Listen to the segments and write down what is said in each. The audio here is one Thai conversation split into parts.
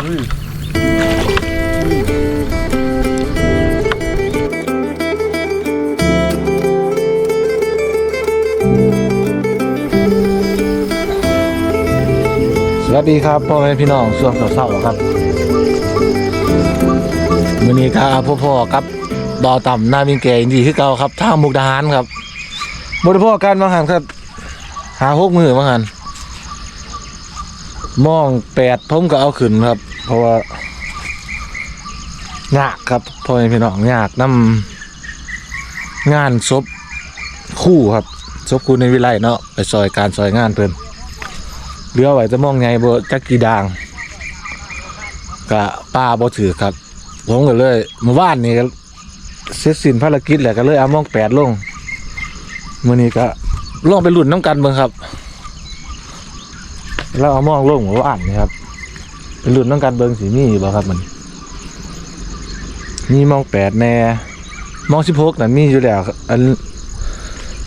สวัสดีครับพ่อแม่พี่น้องช่วงเช้าๆครับมื้อนี้ครับพ่อๆครับดอต่ำหน้ามิงแก่อินดีคือเก่าครับท่ามุกดาหารครับบริพ่อกันมาหันครับ หาหกมือมาหันมองแปดผมก็เอาขึ้นครับ ราะว่ายากครับพ่อแม่พี่น้องยากนำงานศพคู่ครับศพคู่ในวิไลเนาะไปซอยการซอยงานเพิ่นเหลือไหวจะมองไงบ่จักกี่ดางกะป้าบ่ถือครับผมก็เลยเมื่อวานนี้ก็เสร็จสิ้นภารกิจแล้วก็เลยเอามองแปดลงมื้อนี้ก็ลองไปลุ้นน้ำกันเบิ่งครับ แล้วเอามองลงหัวอ่านนี่ครับ เป็นรุ่นต้องการเบิงสีมีบ่ครับมันมีมองแปดแน่มองสิบหกนั่นมีอยู่แล้วอัน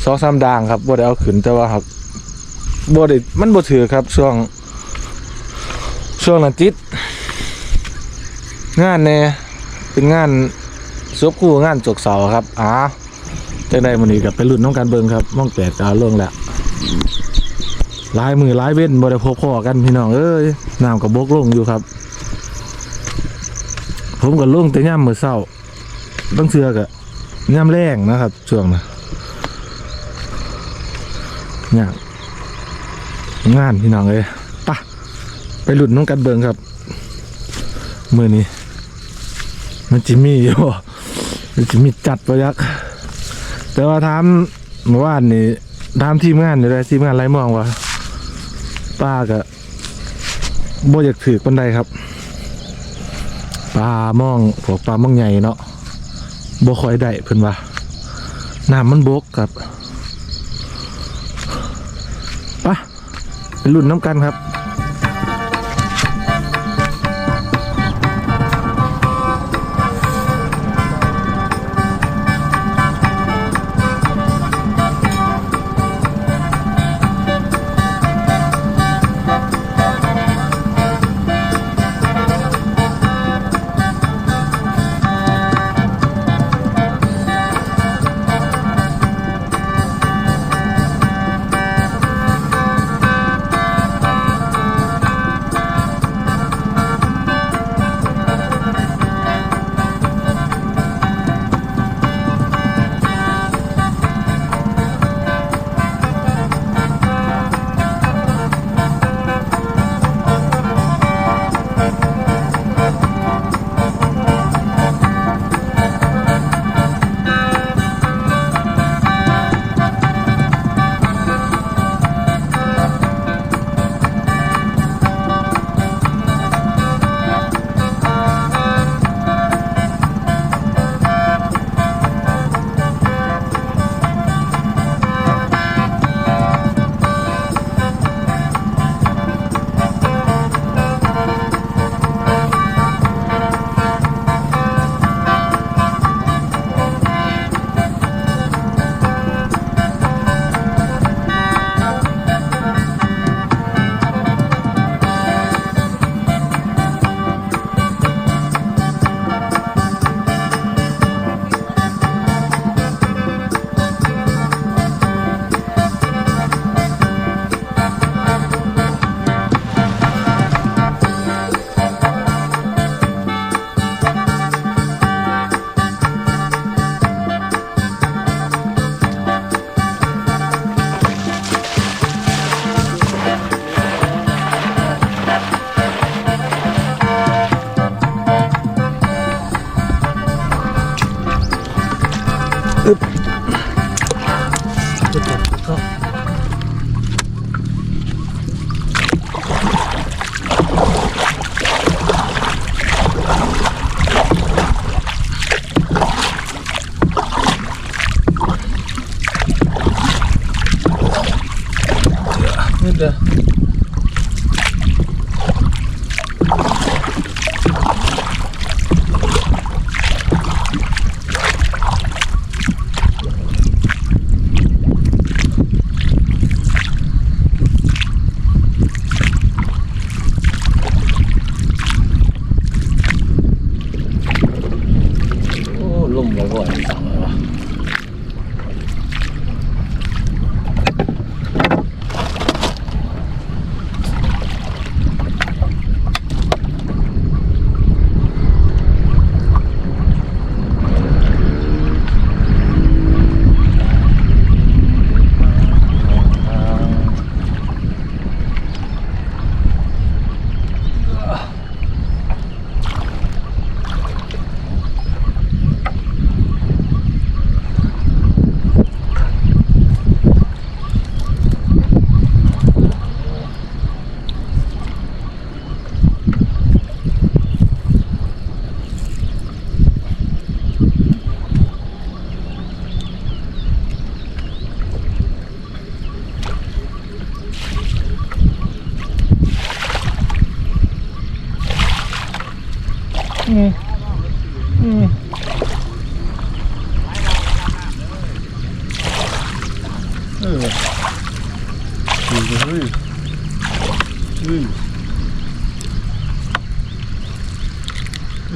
สองสามดางครับบ่ได้เอาขึ้นแต่ว่าครับบ่ได้มันบ่ถือครับ ช่วง ช่วงนั้นติดงานแน่เป็นงานซบคู่งานจกเสาครับอ่าจังได้มื้อนี้ก็ไปรุ่นน้องการเบิงครับมองแปดก็เอาลงแล้ว ลายมือลายเว้นบ่ได้พบพ่อกันพี่น้องเอ้ยน้ำกับบกลงอยู่ครับ ผมก็ลงแต่ย่ำมือเศร้าต้องเชือกะย่ำแรงนะครับช่วงนะงานงานพี่น้องเอ้ยปะไปหลุดน้องกันเบิงครับมือนี้ มันจิมีอยู่มันจิมี่จัดประยักแต่ว่าทำเมื่อวานนี่ทำทีมงานอยู่เลยทีมงานไรมองว่า ป้าก็บ่อยากถือปันใดครับ ปลามองพวกปลามองใหญ่เนาะบ่คอยได้เพิ่นว่าน้ำมันบกครับปะไปรุ่นน้ำกันครับ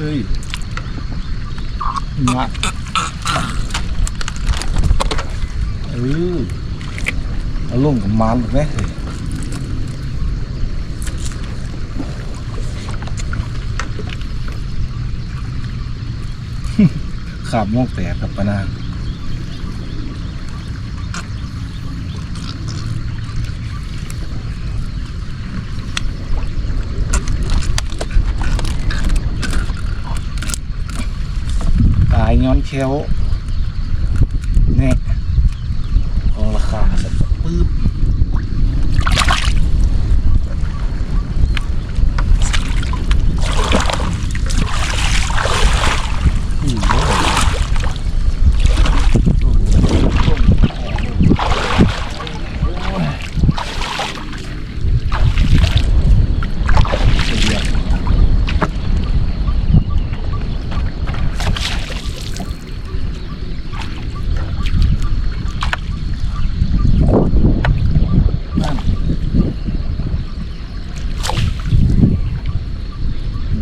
เฮ้ยมาเออเอาลงกับมันแบบนี้ขาบมอกแตกกับปนางตา ย้อนเคี้ยวเนี่ยของราคาปึ๊บอือ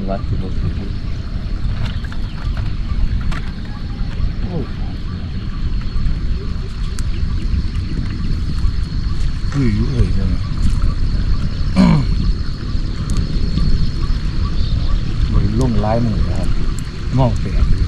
วัดสิบหกสิบโอ้ คืออยู่เลยจังบริลุ่มร้ายมือนะครับมองแปลกอยู่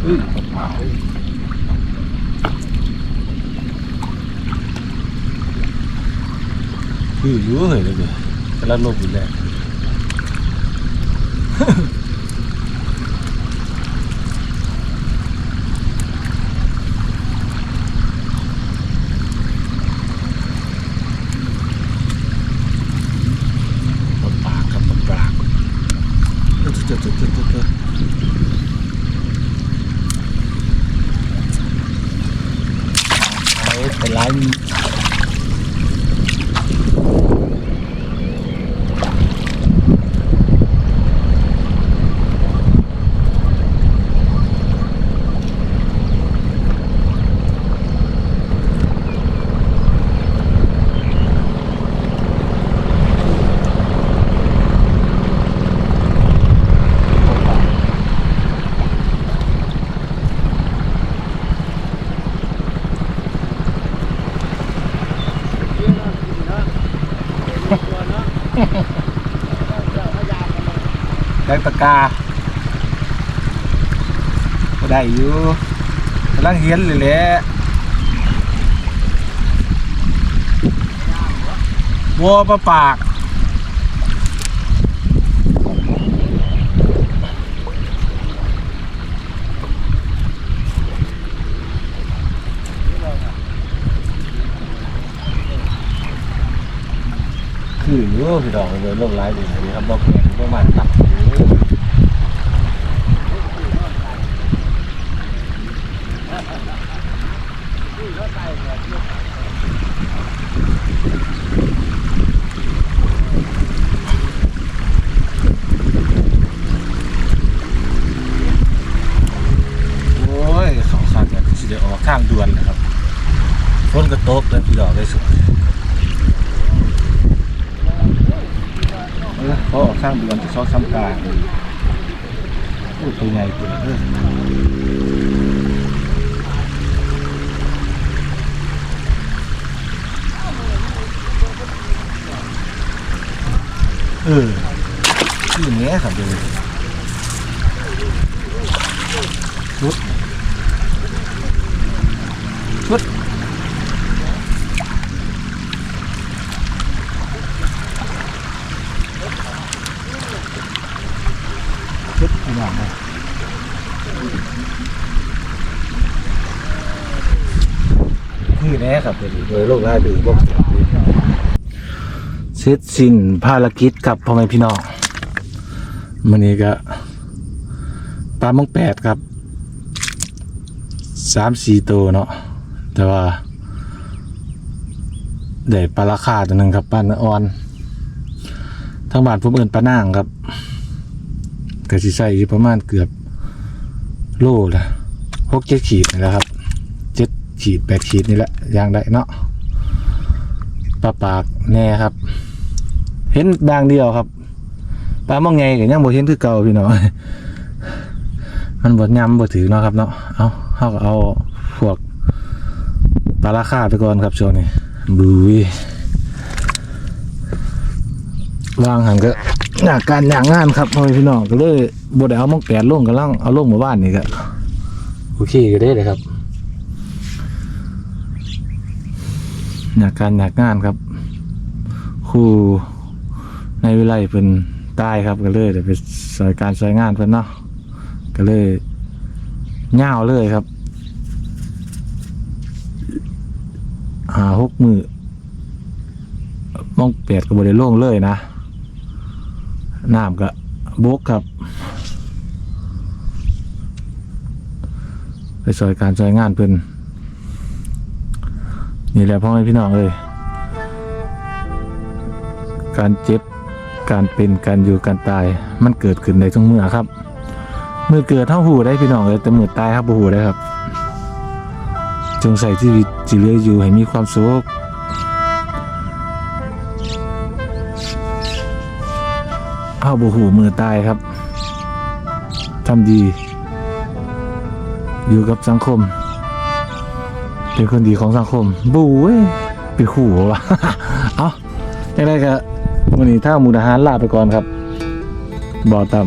เฮ้ยกระเป๋าคืออยู่เลยเลย เลยกำลังลบอยู่แล้ว ปลาปากครับปลาปากเจ้าเจ้าเจ้าเจ้าเจ้าเจ้าเอาไปไล่มัน ได้ปากกาได้อยู่กำลังเห็นเลยแหละบัวปลาปาก คืออยู่พี่ดอกเลยลงไลน์ดีเลยครับบอกแกประมาณตับอยู่โอ้ยเขาขาดกันที่จะออกข้างด่วนนะครับฝนกระตกแล้วพี่ดอกได้สุดเเขาออกสร้างเดือนจะซ้อซ้ำกางพูดตัวใหญ่ตัวเพิ่มเออที่แง่ครับเลยรุด เดี๋ยโลกได้ดูพวกเสร็จสิ้นภารกิจกับพ่อแม่พี่น้องมันนี้ก็ปลาหมงแปดครับสามสี่ตัวเนาะแต่ว่าได้ปลาราคาตัวหนึ่งครับปลาเนออ่อนทางบ้านผมเอินปลานางครับก็สิใส่ประมาณเกือบโลละหกเจ็ดขีดนะครับ ขีดแปดขีดนี่แหละยางได้เนาะปลาปากแน่ครับ เห็นดางเดียวครับปลามองไงก็ยังบ่เห็นคือเก่าพี่น้องมันบ่ยำบ่ถือเนาะครับเนาะเอาเฮาก็เอาพวกปลาราคาไปก่อนครับช่วงนี้บุยวางหันก็อยากการอยากงานครับพ่อพี่น้องก็เลยบ่ได้เอามองแปดลงกำลังเอาลงหมู่บ้านนี่ก็โอเคก็ได้เลยครับ อยากการอยากงานครับครูในวิไลเป็นใต้ครับก็เลยเดี๋ยวไปสอยการสอยงานเพิ่นเนาะก็เลยเง่าวเลยครับหาหกมือมองเปียดกับบริโล่งเลยนะน้ำก็บกครับ ไปสอยการสอยงานเพิ่น นี่แหละพ่อแม่พี่น้องเลยการเจ็บการเป็นการอยู่การตายมันเกิดขึ้นในทุกเมื่อครับเมื่อเกิดเท่าหูได้พี่น้องเลยแต่เมื่อตายครับหูได้ครับ จงใส่ชีวิตจีเลืออยู่ให้มีความสุขเอาบ่หูมือตายครับทำดี อยู่กับสังคม เป็นคนดีของสังคมบูเว้ยเป็นคู่วะเอาอย่างไรก็วันนี้ถ้ามุกดาหารลาไปก่อนครับบ่อต่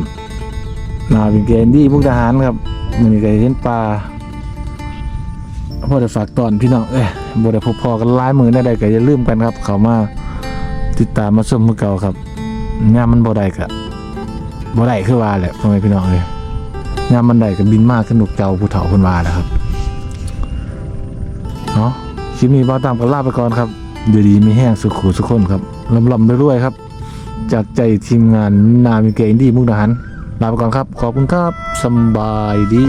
ำนาเป็นเกนดี้มุกดาหารครับวันนี้ก็เห็นปลาพ่อจะฝากตอนพี่น้องเอ้ยบ่ได้พบพอกันหลายมือได้ใดก็อย่าลืมกันครับ เขามาติดตามมาชมมือเก่าครับงามมันบ่ได้กะบ่ได้คือว่าแหละพ่อแม่พี่น้องเลยงามมันได้ก็บินมากขึ้นนกเจ้าผู้เฒ่าคนว่าแหละครับ เนาะคลิปนี้บ้าตามกันลาไปก่อนครับเดี๋ยวดีมีแห้งสุขุสุขคนครับลำลำด้วยครับ จากใจทีมงานนามิเกอินดี้มุกดาหารลาไปก่อนครับ ขอบคุณครับสบายดี